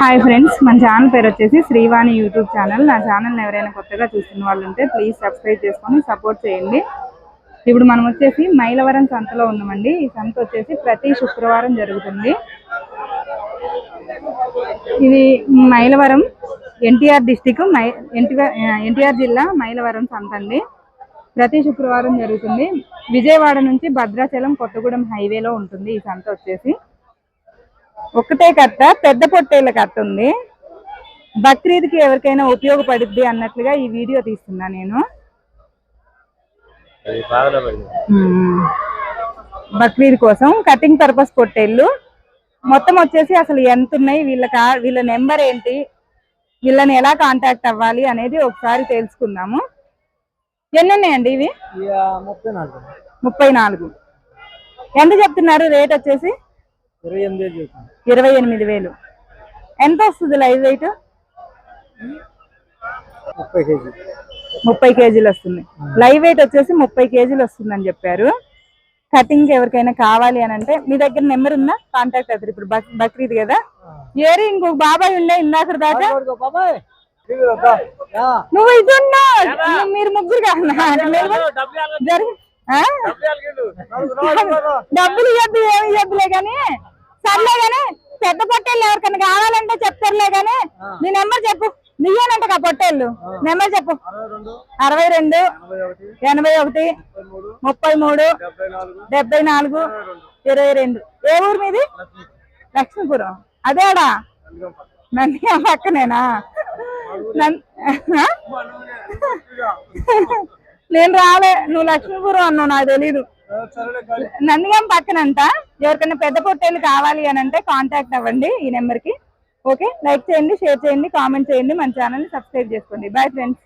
Hi friends మన channel పేరు వచ్చేసి శ్రీవాణి యూట్యూబ్ ఛానల్ నా ఛానల్ ఎవరైనా కొత్తగా చూస్తున్న వాళ్ళు ఉంటే ప్లీజ్ సబ్స్క్రైబ్ చేసుకొని సపోర్ట్ చేయండి. ఇప్పుడు మనం వచ్చేసి మైలవరం సంతలో ఉన్నామండి. ఈ సంత వచ్చేసి ప్రతి శుక్రవారం జరుగుతుంది. ఇది Mylavaram NTR district my NTR జిల్లా మైలవరం సంత అండి. ప్రతి శుక్రవారం జరుగుతుంది. విజయవాడ నుంచి భద్రాచలం కొత్తగూడెం హైవేలో ఉంటుంది ఈ సంత వచ్చేసి. ఒక్కటే కట్ట పెద్ద పొట్టేళ్ళ కట్ట ఉంది. బక్రీద్కి ఎవరికైనా ఉపయోగపడుద్ది అన్నట్లుగా ఈ వీడియో తీస్తున్నా నేను. బక్రీద్ కోసం కటింగ్ పర్పస్ పొట్టేళ్ళు. మొత్తం వచ్చేసి అసలు ఎంత ఉన్నాయి వీళ్ళ కా వీళ్ళ నెంబర్ ఏంటి వీళ్ళని ఎలా కాంటాక్ట్ అవ్వాలి అనేది ఒకసారి తెలుసుకుందాము. ఎన్ని ఉన్నాయండి ఇవి ముప్పై నాలుగు. ముప్పై నాలుగు. ఎంత చెప్తున్నారు రేట్ వచ్చేసి? ఇరవై ఎనిమిది వేలు ఎంత వస్తుంది లైవ్ వెయిట్? ముప్పై కేజీ ముప్పై కేజీలు వస్తుంది. లైవ్ వెయిట్ వచ్చేసి ముప్పై కేజీలు వస్తుందని చెప్పారు. కటింగ్ ఎవరికైనా కావాలి అని అంటే మీ దగ్గర నెంబర్ ఉందా? కాంటాక్ట్ అవుతారు. ఇప్పుడు బక్- బక్రీద్ కదా. ఏరి ఇంకొక బాబాయ్ ఉండే ఇందాక దాకా. నువ్వు ఇది ఉన్నావు మీరు ముగ్గురు? డబ్బులు ఇవ్వద్దు ఏమి ఇవ్వద్దులే కానీ. సర్లే కానీ పెద్ద పొట్టేళ్ళు ఎవరికైనా కావాలంటే చెప్తారులే కానీ నీ నెంబర్ చెప్పు. నీయేనంట ఆ పొట్టేళ్ళు? నెంబర్ చెప్పు. అరవై రెండు. ఎనభై ఒకటి. ముప్పై మూడు. డెబ్బై నాలుగు. ఇరవై రెండు. ఏ ఊరు మీది? లక్ష్మీపురం. అదేడా నంది పక్కనేనా? నం- ఆ? నేను రాలే. నువ్వు లక్ష్మీపురం అన్నావు నాకు తెలీదు. నందిగం పక్కనంట. ఎవరికైనా పెద్ద పొట్టేలు కావాలి అని అంటే కాంటాక్ట్ అవ్వండి ఈ నెంబర్కి ఓకే? లైక్ చేయండి షేర్ చేయండి కామెంట్ చేయండి. మన ఛానల్ని సబ్స్క్రైబ్ చేసుకోండి. Bye friends